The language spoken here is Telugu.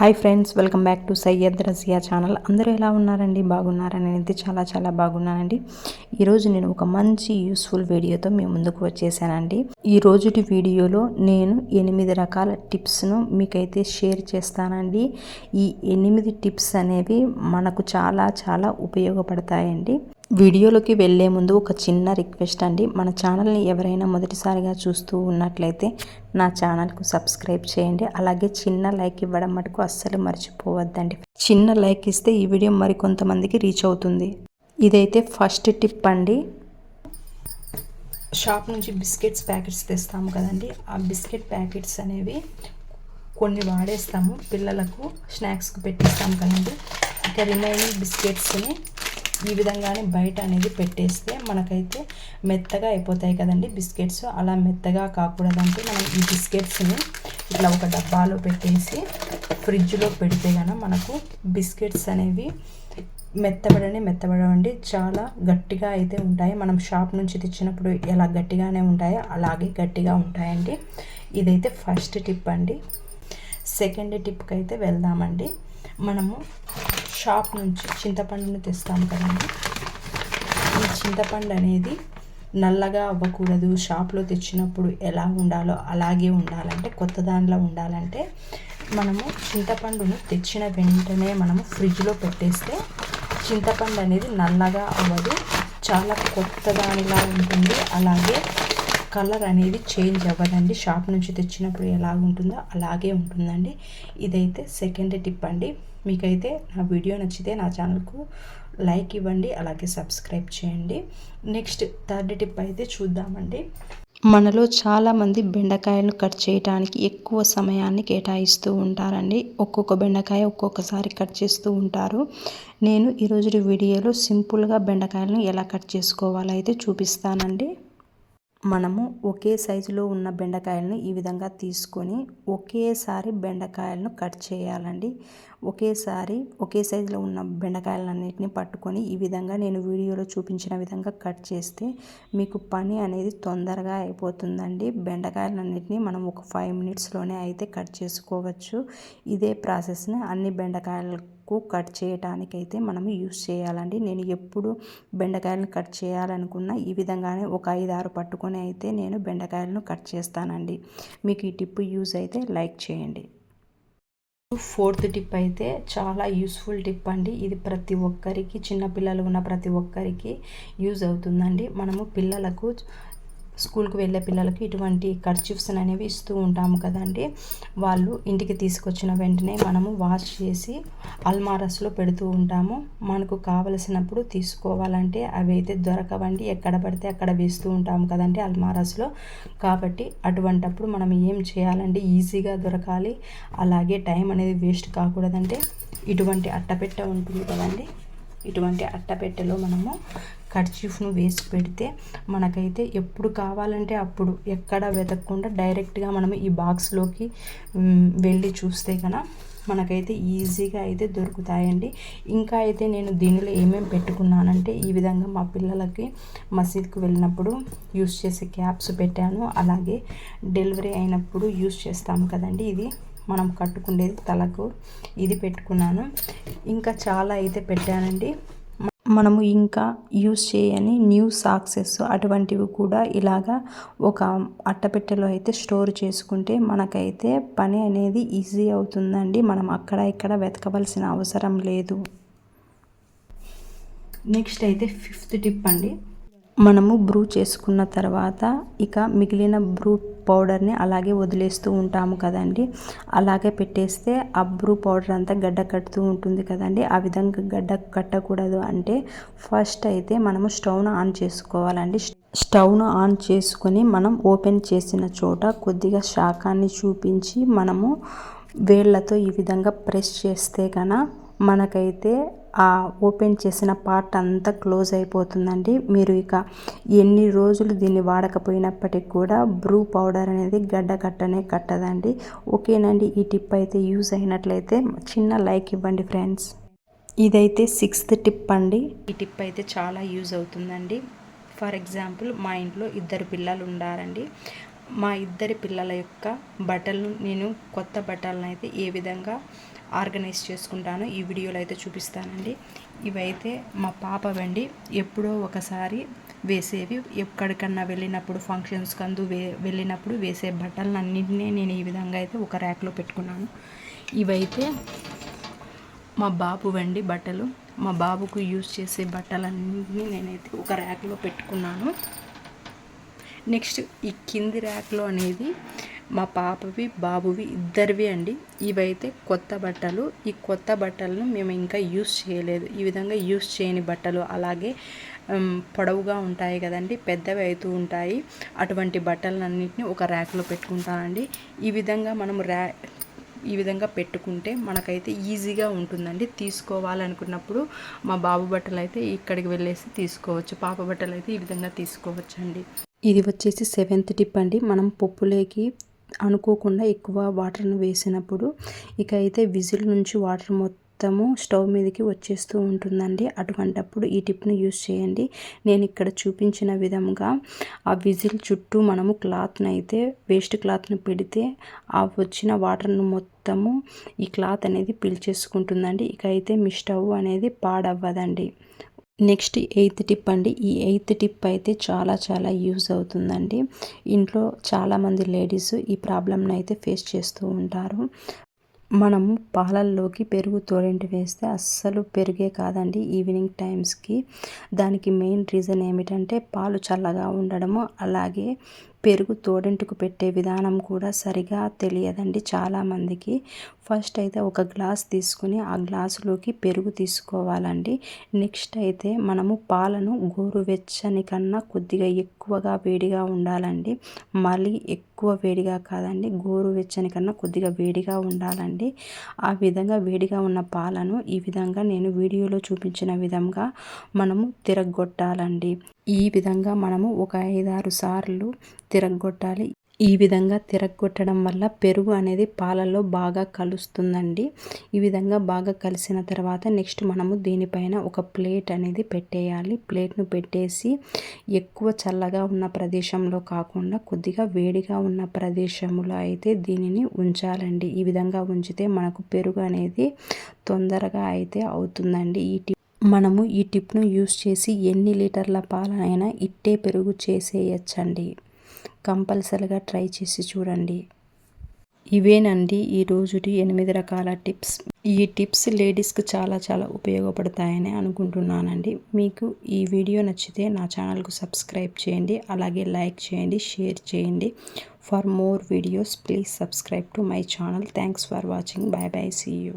Hi friends welcome back to Syed Razia channel. అందరూ ఎలా ఉన్నారండి? బాగున్నారని నేనైతే చాలా చాలా బాగున్నానండి. ఈరోజు నేను ఒక మంచి యూస్ఫుల్ వీడియోతో మీ ముందుకు వచ్చేసానండి. ఈ రోజుటి వీడియోలో నేను ఎనిమిది రకాల టిప్స్ను మీకైతే షేర్ చేస్తానండి. ఈ ఎనిమిది టిప్స్ అనేవి మనకు చాలా చాలా ఉపయోగపడతాయండి. వీడియోలోకి వెళ్ళే ముందు ఒక చిన్న రిక్వెస్ట్ అండి. మన ఛానల్ని ఎవరైనా మొదటిసారిగా చూస్తూ ఉన్నట్లయితే నా ఛానల్కు సబ్స్క్రైబ్ చేయండి. అలాగే చిన్న లైక్ ఇవ్వడం మటుకు అస్సలు మర్చిపోవద్దండి. చిన్న లైక్ ఇస్తే ఈ వీడియో మరికొంతమందికి రీచ్ అవుతుంది. ఇదైతే ఫస్ట్ టిప్ అండి. షాప్ నుంచి బిస్కెట్స్ ప్యాకెట్స్ తెస్తాము కదండి. ఆ బిస్కెట్ ప్యాకెట్స్ అనేవి కొన్ని వాడేస్తాము. పిల్లలకు స్నాక్స్కి పెట్టిస్తాము కదండి. ఇక రిమైనింగ్ బిస్కెట్స్ని ఈ విధంగానే బయట అనేది పెట్టేస్తే మనకైతే మెత్తగా అయిపోతాయి కదండి బిస్కెట్స్. అలా మెత్తగా కాకూడదంటే మనం ఈ బిస్కెట్స్ని ఇట్లా ఒక డబ్బాలో పెట్టేసి ఫ్రిడ్జ్లో పెడితే కనుక మనకు బిస్కెట్స్ అనేవి మెత్తబడని మెత్తబడవండి. చాలా గట్టిగా అయితే ఉంటాయి. మనం షాప్ నుంచి తెచ్చినప్పుడు ఎలా గట్టిగానే ఉంటాయో అలాగే గట్టిగా ఉంటాయండి. ఇదైతే ఫస్ట్ టిప్ అండి. సెకండ్ టిప్కి అయితే వెళ్దామండి. మనము షాప్ నుంచి చింతపండును తెస్తాం కదండి. ఈ చింతపండు అనేది నల్లగా అవ్వకూడదు. షాప్లో తెచ్చినప్పుడు ఎలా ఉండాలో అలాగే ఉండాలంటే కొత్త దానిలో ఉండాలంటే మనము చింతపండును తెచ్చిన వెంటనే మనము ఫ్రిడ్జ్లో పెట్టేస్తే చింతపండు అనేది నల్లగా అవ్వదు. చాలా కొత్త దానిలా ఉంటుంది. అలాగే కలర్ అనేది చేంజ్ అవ్వదండి. షాప్ నుంచి తెచ్చినప్పుడు ఎలా ఉంటుందో అలాగే ఉంటుందండి. ఇదైతే సెకండ్ టిప్ అండి. మీకైతే నా వీడియో నచ్చితే నా ఛానల్కు లైక్ ఇవ్వండి అలాగే సబ్స్క్రైబ్ చేయండి. నెక్స్ట్ థర్డ్ టిప్ అయితే చూద్దామండి. మనలో చాలామంది బెండకాయలను కట్ చేయడానికి ఎక్కువ సమయాన్ని కేటాయిస్తూ ఉంటారండి. ఒక్కొక్క బెండకాయ ఒక్కొక్కసారి కట్ చేస్తూ ఉంటారు. నేను ఈరోజు వీడియోలో సింపుల్గా బెండకాయలను ఎలా కట్ చేసుకోవాలో అయితే చూపిస్తానండి. మనము ఒకే సైజులో ఉన్న బెండకాయలను ఈ విధంగా తీసుకొని ఒకేసారి బెండకాయలను కట్ చేయాలండి. ఒకేసారి ఒకే సైజులో ఉన్న బెండకాయలన్నిటిని పట్టుకొని ఈ విధంగా నేను వీడియోలో చూపించిన విధంగా కట్ చేస్తే మీకు పని అనేది తొందరగా అయిపోతుందండి. బెండకాయలన్నింటినీ మనం ఒక ఫైవ్ మినిట్స్లోనే అయితే కట్ చేసుకోవచ్చు. ఇదే ప్రాసెస్ని అన్ని బెండకాయలకు కట్ చేయడానికైతే మనం యూస్ చేయాలండి. నేను ఎప్పుడు బెండకాయలను కట్ చేయాలనుకున్నా ఈ విధంగానే ఒక ఐదు ఆరు పట్టుకొని అయితే నేను బెండకాయలను కట్ చేస్తానండి. మీకు ఈ టిప్ యూజ్ అయితే లైక్ చేయండి. ఫోర్త్ టిప్ అయితే చాలా యూస్ఫుల్ టిప్ అండి. ఇది ప్రతి ఒక్కరికి చిన్నపిల్లలు ఉన్న ప్రతి ఒక్కరికి యూజ్ అవుతుందండి. మనము పిల్లలకు స్కూల్కి వెళ్ళే పిల్లలకి ఇటువంటి కర్చిఫ్స్ అనేవి ఇస్తూ ఉంటాము కదండి. వాళ్ళు ఇంటికి తీసుకొచ్చిన వెంటనే మనము వాష్ చేసి అల్మారస్లో పెడుతూ ఉంటాము. మనకు కావలసినప్పుడు తీసుకోవాలంటే అవి అయితే దొరకవండి. ఎక్కడ పడితే అక్కడ వేస్తూ ఉంటాము కదండి అల్మారస్లో. కాబట్టి అటువంటప్పుడు మనం ఏం చేయాలంటే ఈజీగా దొరకాలి. అలాగే టైం అనేది వేస్ట్ కాకూడదంటే ఇటువంటి అట్టపెట్ట ఉంటుంది కదండి. ఇటువంటి అట్టపెట్టెలో మనము కర్చీఫ్ను వేసి పెడితే మనకైతే ఎప్పుడు కావాలంటే అప్పుడు ఎక్కడ వెతకకుండా డైరెక్ట్గా మనం ఈ బాక్స్లోకి వెళ్ళి చూస్తే కనుక మనకైతే ఈజీగా అయితే దొరుకుతాయండి. ఇంకా అయితే నేను దీనిలో ఏమేమి పెట్టుకున్నానంటే ఈ విధంగా మా పిల్లలకి మసీద్కి వెళ్ళినప్పుడు యూస్ చేసే క్యాప్స్ పెట్టాను. అలాగే డెలివరీ అయినప్పుడు యూస్ చేస్తాము కదండి ఇది. మనం కట్టుకునేది తలకు. ఇది పెట్టుకున్నాను. ఇంకా చాలా అయితే పెట్టానండి. మనము ఇంకా యూస్ చేయని న్యూ సాక్సెస్ అటువంటివి కూడా ఇలాగా ఒక అట్టపెట్టెలో అయితే స్టోర్ చేసుకుంటే మనకైతే పని అనేది ఈజీ అవుతుందండి. మనం అక్కడ ఇక్కడ వెతకవలసిన అవసరం లేదు. నెక్స్ట్ అయితే ఫిఫ్త్ టిప్ అండి. మనము బ్రూ చేసుకున్న తర్వాత ఇక మిగిలిన బ్రూ పౌడర్ని అలాగే వదిలేస్తూ ఉంటాము కదండి. అలాగే పెట్టేస్తే ఆ బ్రూ పౌడర్ అంతా గడ్డ కట్టుతూ ఉంటుంది కదండి. ఆ విధంగా గడ్డ కట్టకూడదు అంటే ఫస్ట్ అయితే మనము స్టవ్ను ఆన్ చేసుకోవాలండి. స్టవ్ను ఆన్ చేసుకొని మనం ఓపెన్ చేసిన చోట కొద్దిగా శాకాన్ని చూపించి మనము వేళ్ళతో ఈ విధంగా ప్రెస్ చేస్తే కన మనకైతే ఆ ఓపెన్ చేసిన పార్ట్ అంతా క్లోజ్ అయిపోతుందండి. మీరు ఇక ఎన్ని రోజులు దీన్ని వాడకపోయినప్పటికి కూడా బ్రూ పౌడర్ అనేది గడ్డ కట్టనే కట్టదండి. ఓకేనండి ఈ టిప్ అయితే యూజ్ అయినట్లయితే చిన్న లైక్ ఇవ్వండి ఫ్రెండ్స్. ఇదైతే సిక్స్త్ టిప్ అండి. ఈ టిప్ అయితే చాలా యూజ్ అవుతుందండి. ఫర్ ఎగ్జాంపుల్ మా ఇంట్లో ఇద్దరు పిల్లలు ఉండారండి. మా ఇద్దరి పిల్లల యొక్క బట్టలను నేను కొత్త బట్టలను అయితే ఏ విధంగా ఆర్గనైజ్ చేసుకుంటాను. ఈ వీడియోలో అయితే చూపిస్తానండి. ఇవైతే మా పాప వెండి ఎప్పుడో ఒకసారి వేసేవి. ఎక్కడికన్నా వెళ్ళినప్పుడు ఫంక్షన్స్ కందు వే వెళ్ళినప్పుడు వేసే బట్టలను అన్నింటినీ నేను ఈ విధంగా అయితే ఒక ర్యాక్లో పెట్టుకున్నాను. ఇవైతే మా బాబు వండి బట్టలు మా బాబుకు యూజ్ చేసే బట్టలన్నీ నేనైతే ఒక ర్యాక్లో పెట్టుకున్నాను. నెక్స్ట్ ఈ కింది ర్యాక్లో అనేది మా పాపవి బాబువి ఇద్దరివి అండి. ఇవైతే కొత్త బట్టలు. ఈ కొత్త బట్టలను మేము ఇంకా యూస్ చేయలేదు. ఈ విధంగా యూస్ చేయని బట్టలు అలాగే పొడవుగా ఉంటాయి కదండి పెద్దవి అవుతూ ఉంటాయి. అటువంటి బట్టలన్నింటినీ ఒక ర్యాక్లో పెట్టుకుంటానండి. ఈ విధంగా మనం ర్యా ఈ విధంగా పెట్టుకుంటే మనకైతే ఈజీగా ఉంటుందండి. తీసుకోవాలనుకున్నప్పుడు మా బాబు బట్టలు అయితే ఇక్కడికి వెళ్ళేసి తీసుకోవచ్చు. పాప బట్టలు అయితే ఈ విధంగా తీసుకోవచ్చు అండి ఇది వచ్చేసి సెవెంత్ టిప్ అండి. మనం పప్పులేకి అనుకోకుండా ఎక్కువ వాటర్ను వేసినప్పుడు ఇక అయితే విజిల్ నుంచి వాటర్ మొత్తము స్టవ్ మీదకి వచ్చేస్తూ ఉంటుందండి. అటువంటప్పుడు ఈ టిప్ను యూస్ చేయండి. నేను ఇక్కడ చూపించిన విధంగా ఆ విజిల్ చుట్టూ మనము క్లాత్ని అయితే వేస్ట్ క్లాత్ను పెడితే ఆ వచ్చిన వాటర్ను మొత్తము ఈ క్లాత్ అనేది పీల్చేసుకుంటుందండి ఇక అయితే మీ స్టవ్ అనేది పాడవ్వదండి. నెక్స్ట్ ఎయిత్ టిప్ అండి. ఈ ఎయిత్ టిప్ అయితే చాలా చాలా యూజ్ అవుతుందండి. ఇంట్లో చాలామంది లేడీస్ ఈ ప్రాబ్లమ్ని అయితే ఫేస్ చేస్తూ ఉంటారు. మనము పాలల్లోకి పెరుగు తోడింటి వేస్తే అస్సలు పెరిగే కాదండి ఈవినింగ్ టైమ్స్కి. దానికి మెయిన్ రీజన్ ఏమిటంటే పాలు చల్లగా ఉండడము అలాగే పెరుగు తోడింటికి పెట్టే విధానం కూడా సరిగా తెలియదండి చాలామందికి. ఫస్ట్ అయితే ఒక గ్లాస్ తీసుకుని ఆ గ్లాసులోకి పెరుగు తీసుకోవాలండి. నెక్స్ట్ అయితే మనము పాలను గోరువెచ్చని కన్నా కొద్దిగా ఎక్కువగా వేడిగా ఉండాలండి. మళ్ళీ ఎక్కువ వేడిగా కాదండి గోరువెచ్చని కన్నా కొద్దిగా వేడిగా ఉండాలండి. ఆ విధంగా వేడిగా ఉన్న పాలను ఈ విధంగా నేను వీడియోలో చూపించిన విధంగా మనము తిరగొట్టాలండి. ఈ విధంగా మనము ఒక ఐదారు సార్లు తిరగొట్టాలి. ఈ విధంగా తిరగొట్టడం వల్ల పెరుగు అనేది పాలలో బాగా కలుస్తుందండి. ఈ విధంగా బాగా కలిసిన తర్వాత నెక్స్ట్ మనము దీనిపైన ఒక ప్లేట్ అనేది పెట్టేయాలి. ప్లేట్ను పెట్టేసి ఎక్కువ చల్లగా ఉన్న ప్రదేశంలో కాకుండా కొద్దిగా వేడిగా ఉన్న ప్రదేశంలో అయితే దీనిని ఉంచాలండి. ఈ విధంగా ఉంచితే మనకు పెరుగు అనేది తొందరగా అయితే అవుతుందండి. ఈ మనము ఈ టిప్ను యూస్ చేసి ఎన్ని లీటర్ల పాలనైనా ఇట్టే పెరుగు చేసేయచ్చండి. కంపల్సరిగా ట్రై చేసి చూడండి. ఇవేనండి ఈ రోజుటి ఎనిమిది రకాల టిప్స్. ఈ టిప్స్ లేడీస్కి చాలా చాలా ఉపయోగపడతాయని అనుకుంటున్నానండి. మీకు ఈ వీడియో నచ్చితే నా ఛానల్కు సబ్స్క్రైబ్ చేయండి. అలాగే లైక్ చేయండి షేర్ చేయండి. For more videos please subscribe to my channel. Thanks for watching. Bye bye see you.